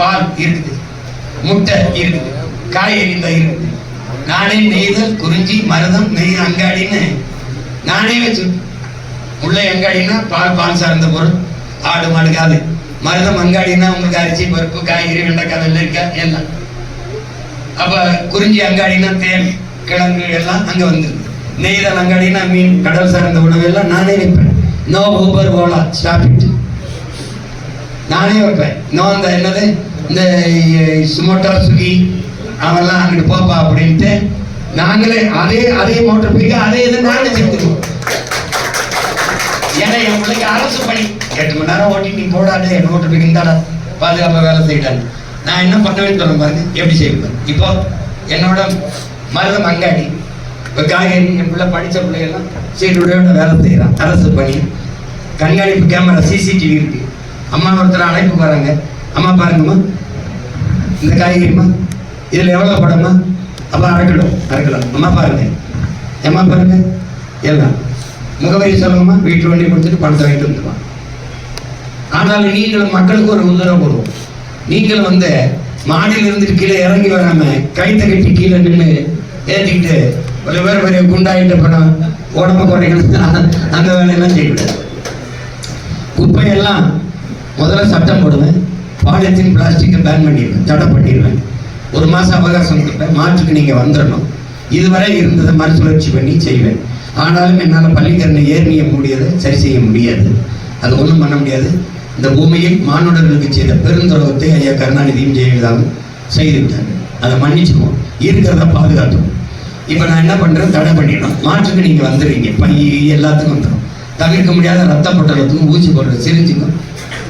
பால் இருக்குது. முட்டை இருக்குது. காய்கறி இந்த நானே நெய்தல் குறிஞ்சி மருதம் நெய் அங்காடின்னு. நானே வச்சு உள்ள அங்காடின்னா பால் பால் சார்ந்த பொருள். ஆடு மாடு காது. மருதம் அங்காடினா உங்களுக்கு அரிசி பருப்பு காய்கறி வெண்டைக்காய் வெள்ளரிக்காய் எல்லாம். அப்ப குறிஞ்சி அங்காடினா தேன் கிழங்கு எல்லாம் அங்க வந்துருது. நெய்தல் அங்காடினா மீன் கடல் சார்ந்த உணவு எல்லாம் நானே வைப்பேன். நோ ஊபர் ஓலா ஸ்டாப் நானே வைப்பேன். நோ அந்த என்னது? இந்த சுமோட்டோ சுகி அவெல்லாம் அங்கிட்டு போப்பா அப்படின்ட்டு நாங்களே அதே அதே மோட்டர் போய் அதே இது நாங்களே செஞ்சுருவோம் ஏன்னா என் பிள்ளைக்கு அரசு பணி. எட்டு மணி நேரம் ஓட்டி நீ போடாது என் மோட்டர் போய் இருந்தாடா பாதுகாப்பாக வேலை செய்யிட்டாங்க நான் என்ன பண்ணுவேன்னு சொல்ல பாருங்க எப்படி செய்வேன் இப்போ என்னோட மருதம் அங்காடி இப்போ காய்கறி என் பிள்ளை படித்த பிள்ளைகள்லாம் சீருடையோட வேலை செய்கிறான் அரசு பணி. கண்காணிப்பு கேமரா சிசிடிவி இருக்குது அம்மா ஒருத்தர் அழைப்பு வராங்க அம்மா பாருங்கம்மா இந்த காய்கறிம்மா இதில் எவ்வளோ படம்மா அப்போ அரை கிலோ அரை கிலோ அம்மா பாருங்க. ஏம்மா பாருங்க. எல்லாம். முகவரி சொல்லுங்கம்மா வீட்டு வண்டி கொடுத்துட்டு பணத்தை வாங்கிட்டு வந்துடுவான் ஆனாலும் நீங்களும் மக்களுக்கு ஒரு உத்தரவு போடுவோம் நீங்கள் வந்து மாடியில் இருந்துட்டு கீழே இறங்கி வராம கைத்த கட்டி கீழே நின்று ஏற்றிக்கிட்டு ஒரு பேர் பெரிய குண்டாயிட்ட படம் உடம்பு குறைக்கணும். அந்த வேலையெல்லாம் செய்யக்கூடாது. குப்பையெல்லாம் முதல்ல சட்டம் போடுவேன். பாலித்தீன் பிளாஸ்டிக்கை பேன் பண்ணிடுவேன் தடை பண்ணிடுவேன் ஒரு மாதம் அவகாசம் கொடுப்பேன் மாற்றுக்கு நீங்கள் வந்துடணும் இதுவரை இருந்ததை மறுசுழற்சி பண்ணி செய்வேன். ஆனாலும் என்னால் பள்ளிக்கரணை ஏறிய முடியாது சரி செய்ய முடியாது. அது ஒன்றும் பண்ண முடியாது. இந்த பூமியில் மானுடர்களுக்கு செய்த பெருந்துரோகத்தை ஐயா கருணாநிதியும் ஜெயலலிதாவும் செய்துவிட்டாங்க அதை மன்னிச்சுக்குவோம். இருக்கிறத பாதுகாத்துவோம். இப்போ நான் என்ன பண்ணுறேன் தடை பண்ணிடணும். மாற்றுக்கு நீங்கள் வந்துடுவீங்க பை எல்லாத்துக்கும் வந்துடும். தவிர்க்க முடியாத ரத்த பொட்டலத்துக்கும் ஊசி போடுறது சிரிஞ்சுக்கும்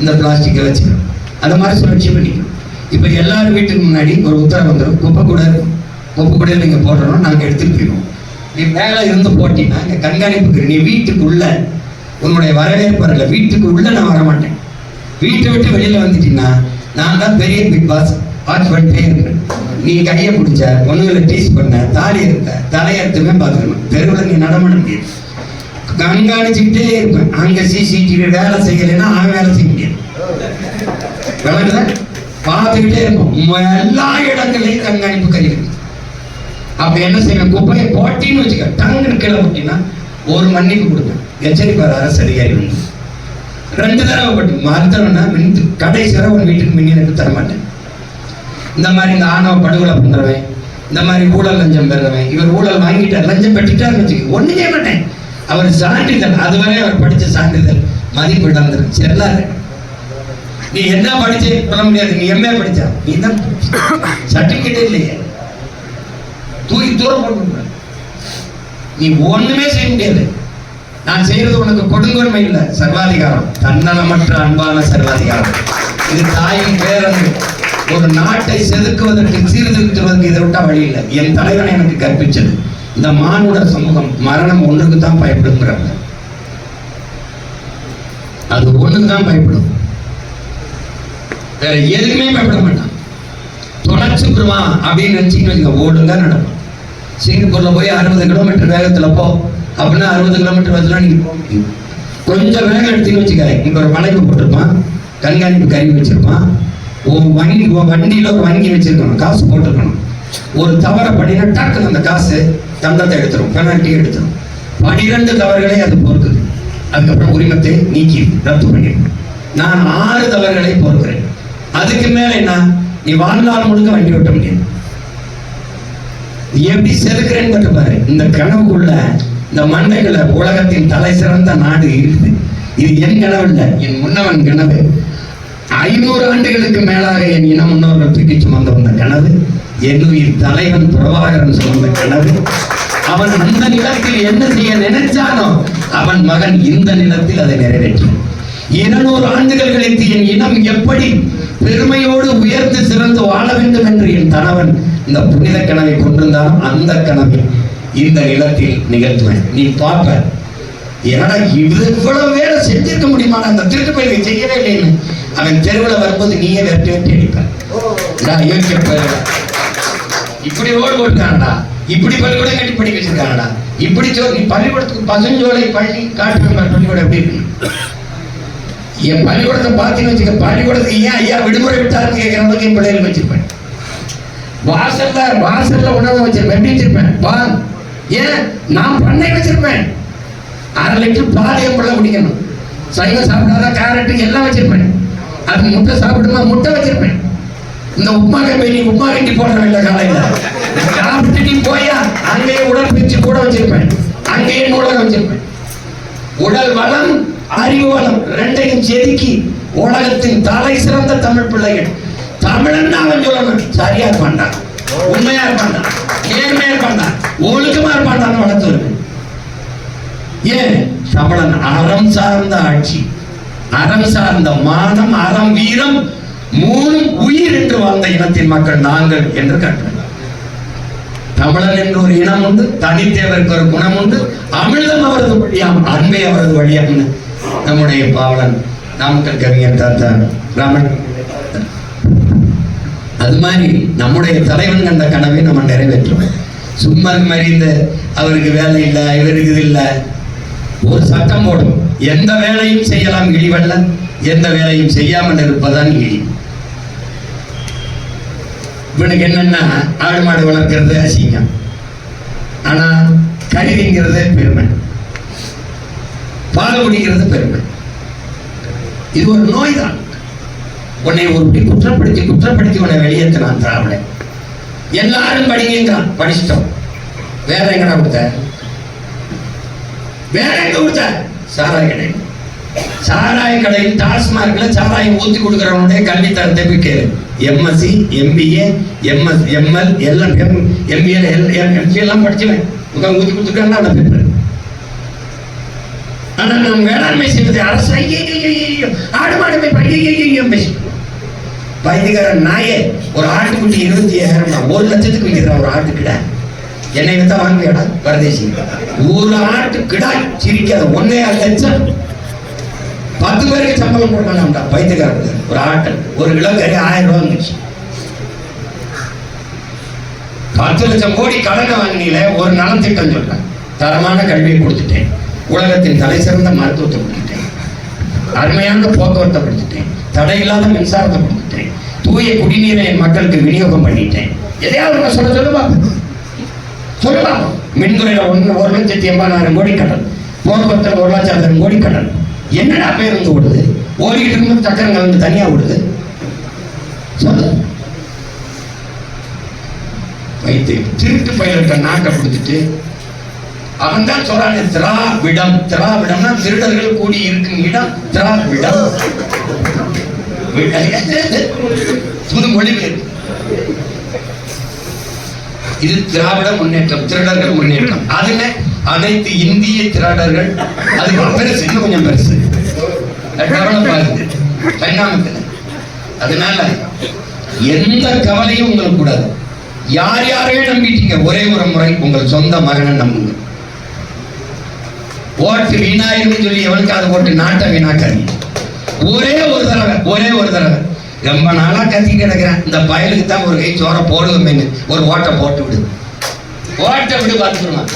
இந்த பிளாஸ்டிக்கை வச்சுக்கணும் அந்த மாதிரி சுழற்சி பண்ணிக்கணும் இப்போ எல்லார் வீட்டுக்கு முன்னாடி ஒரு உத்தரவு வந்துடும் குப்பை கூட குப்பை கூட நீங்கள் போடுறோம் நாங்கள் எடுத்துகிட்டு போயிடுவோம். நீ மேலே இருந்து போட்டீங்கன்னா இங்கே கண்காணிப்புக்கு நீ வீட்டுக்குள்ள உன்னுடைய வரவேற்பு வரல. வீட்டுக்கு உள்ளே நான் வர மாட்டேன் வீட்டை விட்டு வெளியில் வந்துட்டீங்கன்னா நான் தான் பெரிய பிக் பாஸ் வாட்ச் பண்ணிட்டே இருக்கிறேன் நீ கையை பிடிச்ச ஒண்ணுகளை டீஸ் பண்ண தாலி இருக்க தலையத்துமே பார்த்துக்கணும். தெருவில் நீ நடமாட முடியாது. கண்காணிச்சுக்கிட்டே இருப்பேன். அங்கே சிசிடிவி வேலை செய்யலைன்னா அவன் வேலை செய்ய முடியாது. பார்த்துக்கிட்டே இருப்போம். எல்லா இடங்களையும் கண்காணிப்பு கருவி. அப்ப என்ன செய்வேன் குப்பையை போட்டின்னு வச்சுக்க. டங்குன்னு கீழே போட்டினா ஒரு மன்னிப்பு கொடுப்பேன் எச்சரிப்பார் அரசு அதிகாரி ரெண்டு தடவை பட்டு மறுத்தவனா மின் கடைசி தடவை உன் வீட்டுக்கு மின்னி எனக்கு தர மாட்டேன். இந்த மாதிரி இந்த ஆணவ படுகொலை பண்ணுறவன் இந்த மாதிரி ஊழல் லஞ்சம் பெறுறவன் இவர் ஊழல் வாங்கிட்டார் லஞ்சம் பெற்றுட்டாருன்னு வச்சுக்க. ஒன்றும் செய்ய மாட்டேன். அவர் சான்றிதழ் அதுவரை அவர் படிச்ச சான்றிதழ் மதிப்பு இழந்துரும் செல்லாது நீ என்ன படிச்சு சொல்ல முடியாது. நீ எம்ஏ படிச்சா. நீ தான் சர்டிபிகேட் இல்லையே. தூக்கி தூரம் போட்டு நீ ஒண்ணுமே செய்ய முடியாது. நான் செய்யறது உனக்கு கொடுங்கொன்மை இல்லை. சர்வாதிகாரம். தன்னலமற்ற அன்பான சர்வாதிகாரம். இது தாயின் பேரன்பு. ஒரு நாட்டை செதுக்குவதற்கு சீர்திருத்துவதற்கு இதை விட்டா வழி இல்லை. என் தலைவன் எனக்கு கற்பிச்சது இந்த மானுட சமூகம் மரணம் ஒன்றுக்கு தான் பயப்படுங்கிறாங்க. அது ஒண்ணுக்கு தான் பயப்படும். வேற எதுக்குமே பயப்பட மாட்டான். தொலைச்சுக்குருவான் அப்படின்னு நினச்சிக்கிட்டு வச்சுக்க ஓடுங்க நடக்கும். சிங்கப்பூர்ல போய் அறுபது கிலோமீட்டர் வேகத்துல போ. அப்படின்னா அறுபது கிலோமீட்டர் வேகத்துல நீங்க போக முடியும். கொஞ்சம் வேகம் எடுத்தீங்கன்னு வச்சுக்க இங்க ஒரு வளைவு போட்டிருப்பான். கண்காணிப்பு கருவி வச்சிருப்பான். உன் வங்கி உன் வண்டியில ஒரு வங்கி வச்சிருக்கணும். காசு போட்டிருக்கணும். ஒரு தவறை பண்ணினா டக்குன்னு அந்த காசு தந்தத்தை எடுத்துரும். பெனால்ட்டி எடுத்துரும். பனிரெண்டு தவறுகளை அது பொறுக்குது அதுக்கப்புறம் உரிமத்தை நீக்கி ரத்து பண்ணிடும். நான் ஆறு தவறுகளை பொறுக்கிறேன் அதுக்கு மேல என்ன? நீ வாழ்நாள் முழுக்க வண்டி ஓட்ட முடியும். நீ எப்படி செதுக்கிறேன்னு பாரு. இந்த கனவுக்குள்ள இந்த மண்டைகளை உலகத்தின் தலை சிறந்த நாடு இருக்குது. இது என் கனவு இல்லை என் முன்னவன் கனவு. ஐநூறு ஆண்டுகளுக்கு மேலாக என் இன முன்னோர்கள் தூக்கி சுமந்து வந்த கனவு. என் உயிர் தலைவன் பிரபாகரன் சுமந்த கனவு. அவன் அந்த நிலத்தில் என்ன செய்ய நினைச்சானோ அவன் மகன் இந்த நிலத்தில் அதை நிறைவேற்றும் இருநூறு ஆண்டுகள் கழித்து என் இனம் எப்படி பெருமையோடு உயர்ந்து சிறந்து வாழ வேண்டும் என்று என் கணவன் இந்த புனித கனவை கொண்டிருந்தான் அந்த கனவை இந்த நிலத்தில் நிகழ்த்துவேன். நீ பார்ப்ப என்னடா இது இவ்வளவு வேலை செஞ்சிருக்க முடியுமா அந்த திருட்டு பயிரை செய்யவே இல்லைன்னு அவன் தெருவில் வரும்போது நீயே வெட்டி வெட்டி அடிப்பேன் நான் யோசிக்க இப்படி ரோடு போட்டுக்கானடா இப்படி பள்ளிக்கூடம் கட்டி படிக்க வச்சிருக்காங்கடா இப்படி சோ நீ பள்ளிக்கூடத்துக்கு பசுஞ்சோலை பள்ளி காட்டு பள்ளிக்கூடம் எப்படி இருக்கு? என் பள்ளிக்கூடத்தை பார்த்தீங்கன்னு வச்சுக்க பள்ளிக்கூடத்துக்கு ஏன் ஐயா விடுமுறை விட்டாருன்னு கேட்குற அளவுக்கு என் பிள்ளைகளுக்கு வச்சிருப்பேன். வாசல்ல வாசல்ல உணவு வச்சிருப்பேன் எப்படி வச்சிருப்பேன் பா ஏன்? நான் பண்ணை வச்சிருப்பேன். அரை லிட்டர் பால் என் பிள்ளை குடிக்கணும். சைவம் சாப்பிடாத கேரட்டு எல்லாம் வச்சிருப்பேன். அது முட்டை சாப்பிடுமா? முட்டை வச்சிருப்பேன். இந்த உப்மா கம்பெனி உப்மா கட்டி போடுற இல்லை காலையில. சாப்பிட்டு நீ போயா அங்கேயே உடற்பயிற்சி கூட வச்சிருப்பேன். அங்கேயே நூலகம் வச்சிருப்பேன். உடல் வளம் அறிவு ரெண்டையும் செதுக்கி உலகத்தின் தலை சிறந்த தமிழ் பிள்ளைகள். தமிழன் அவன் சொல்லணும். சரியா இருப்பான்டா உண்மையா இருப்பான்டா நேர்மையா இருப்பான்டா ஒழுக்கமா இருப்பான்டான்னு வளர்த்து வருவேன் ஏன்? தமிழன் அறம் சார்ந்த ஆட்சி. அறம் சார்ந்த மானம் அறம் வீரம் மூணும் உயிர் என்று வாழ்ந்த இனத்தின் மக்கள் நாங்கள் என்று கட்டணும் தமிழன் என்று ஒரு இனம் உண்டு தனித்தேவருக்கு ஒரு குணம் உண்டு அமிழ்தம் அவரது வழியாம் அன்பை அவரது வழியாம்னு நம்முடைய பாவலன் நாமக்கல் கவிஞர் தாத்தா ராமன். அது மாதிரி நம்முடைய தலைவன் கண்ட கனவை நம்ம நிறைவேற்றுவோம். சும்மா மாதிரி இந்த அவருக்கு வேலை இல்லை இவருக்கு இது இல்லை. ஒரு சட்டம் போடும். எந்த வேலையும் செய்யலாம் இழிவல்ல எந்த வேலையும் செய்யாமல் இருப்பதான் இழி இவனுக்கு என்னன்னா ஆடு மாடு வளர்க்கறது அசிங்கம். ஆனா கருவிங்கிறது பெருமை. பால் குடிக்கிறது பெருமை. இது ஒரு நோய் தான் உன்னை ஒரு குற்றப்படுத்தி குற்றப்படுத்தி உன்னை வெளியேற்றினான் திராவிடன். எல்லாரும் படிங்க படிச்சிட்டோம் வேற எங்கடா கொடுத்த வேற எங்க கொடுத்த சாராய கடை. சாராய கடையில் டாஸ்மார்க்ல சாராயம் ஊத்தி கொடுக்குறவனுடைய கல்வி தரத்தை போய் கேளு. எம்எஸ்சி எம்பிஏ எம்எஸ் எம்எல் எல்லாம் எம்பிஏ எம்பி எல்லாம் படிச்சுவேன். உட்காந்து ஊத்தி கொடுத்துருக்காங்க அந்த பேப்பர் ஆனால் நாம் வேளாண்மை செய்வது அரசு ஐயோ ஆடு மாடு போய் படி ஐயோ பேசி நாயே ஒரு ஆட்டுக்குட்டி இருபத்தி ஏழாயிரம் ஒரு லட்சத்துக்கு விற்கிறான் ஒரு ஆட்டுக்கிட என்னை வித்தா வாங்குவியாடா? பரதேசி. ஒரு ஆட்டுக்கிடா சிரிக்காத ஒன்னே லட்சம். பத்து பேருக்கு சம்பளம் கொடுக்கலாம்டா பைத்தியகாரன் ஒரு ஆட்டு ஒரு கிலோ கறி ஆயிரம் ரூபாய் இருந்துச்சு பத்து லட்சம் கோடி கடனை வாங்கினீங்களே ஒரு நலத்திட்டம் சொல்றேன். தரமான கல்வியை கொடுத்துட்டேன். உலகத்தின் தலை சிறந்த மருத்துவத்தை கொடுத்துட்டேன். அருமையான போக்குவரத்தை கொடுத்துட்டேன். தடையில்லாத மின்சாரத்தை கொடுத்துட்டேன். தூய குடிநீரை என் மக்களுக்கு விநியோகம் பண்ணிட்டேன். எதையாவது நான் சொல்ல சொல்லுவா சொல்லலாம் மின்துறையில் ஒன்று ஒரு லட்சத்தி எண்பதாயிரம் கோடி கடன். போக்குவரத்தில் ஒரு லட்சம் கோடி கடன். என்னடா பேருந்து ஓடுது? ஓடிக்கிட்டு இருந்து சக்கரம் கலந்து தனியாக ஓடுது? சொல்லு. வைத்து திருட்டு பயிரிட்ட நாக்கை கொடுத்துட்டு அவன் தான் சொல்றானே திராவிடம் திராவிடம்னா திருடர்கள் கூடி இருக்கும் இடம். திராவிடம் புது மொழி இது திராவிட முன்னேற்றம் திருடர்கள் முன்னேற்றம். அதுல அனைத்து இந்திய திராடர்கள். அது பெருசு இன்னும் கொஞ்சம் பெருசு. டெவலப் ஆகுது பரிணாமத்தில். அதனால எந்த கவலையும் உங்களுக்கு கூடாது. யார் யாரையும் நம்பிட்டீங்க ஒரே ஒரு முறை உங்கள் சொந்த மகனை நம்புங்க. ஓட்டு வீணாயிரும் சொல்லி எவனுக்காவது ஓட்டு நாட்டை வீணாக்காது? ஒரே ஒரு தடவை ஒரே ஒரு தடவை. ரொம்ப நாளா கத்தி கிடக்குறேன். இந்த பயலுக்கு தான் ஒரு கை சோற போடுவோமேன்னு ஒரு ஓட்டை போட்டு விடு. ஓட்டை விடு பார்த்துக்கலாம்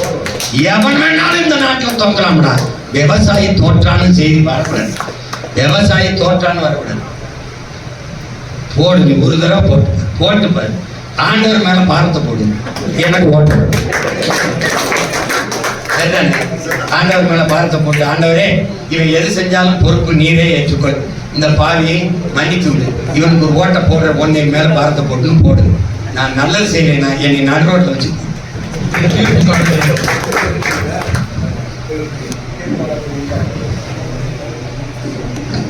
எவன் வேணாலும் இந்த நாட்டில் தோக்கலாம்டா. விவசாயி தோற்றான்னு செய்தி வரக்கூடாது. விவசாயி தோற்றான்னு வரக்கூடாது. போடு நீ ஒரு தடவை போட்டு. போட்டு பாரு. ஆண்டவர் மேல பாரத்தை போடு எனக்கு ஓட்டு ஆண்டவர் மேல பாரத்தை போட்டு ஆண்டவரே இவன் எது செஞ்சாலும் பொறுப்பு நீரே ஏற்றுக்கொள். இந்த பாவியை மன்னித்து விடு. இவனுக்கு ஒரு ஓட்டை போடுற ஒன்னை மேல பாரத்தை போட்டுன்னு போடு. நான் நல்லது செய்யலைனா என்னை நடு வச்சு.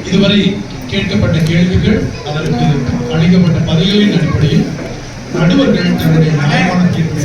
இதுவரை கேட்கப்பட்ட கேள்விகள் அதற்கு அளிக்கப்பட்ட பதில்களின் அடிப்படையில் நடுவர்கள் தன்னுடைய நியாயமான தீர்ப்பை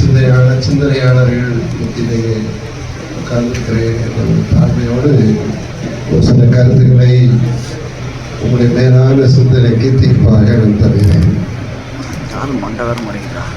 சிந்தனையாளர் சிந்தனையாளர்கள் மத்தியிலே உட்கார்ந்திருக்கிறேன் என்ற ஒரு தாழ்மையோடு ஒரு சில கருத்துக்களை உங்களுடைய மேலான சிந்தனைக்கு தீர்ப்பாக நான் தருகிறேன். யாரும் மண்டவர் முறைகிறார்.